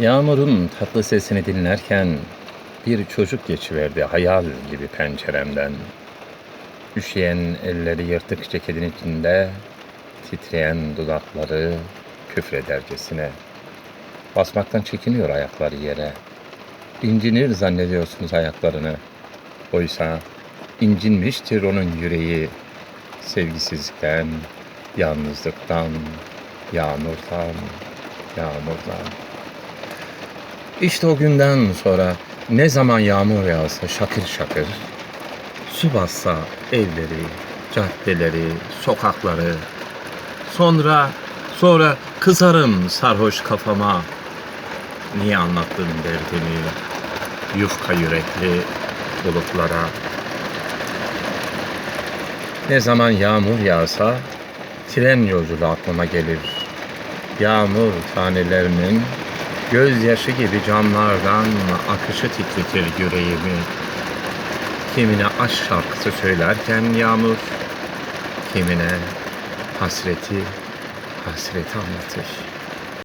Yağmurun tatlı sesini dinlerken bir çocuk geçiverdi hayal gibi penceremden. Üşüyen elleri yırtık ceketin içinde, titreyen dudakları küfredercesine. Basmaktan çekiniyor ayakları yere. İncinir zannediyorsunuz ayaklarını. Oysa incinmiştir onun yüreği. Sevgisizlikten, yalnızlıktan, yağmurdan, yağmurdan. İşte o günden sonra ne zaman yağmur yağsa şakır şakır, su bassa evleri, caddeleri, sokakları, sonra sonra kızarım sarhoş kafama. Niye anlattın derdini yufka yürekli bulutlara? Ne zaman yağmur yağsa tren yolculuğu aklıma gelir. Yağmur tanelerinin gözyaşı gibi camlardan akışı titretir yüreğimi. Kimine aşk şarkısı söylerken yağmur, kimine hasreti, hasreti anlatır.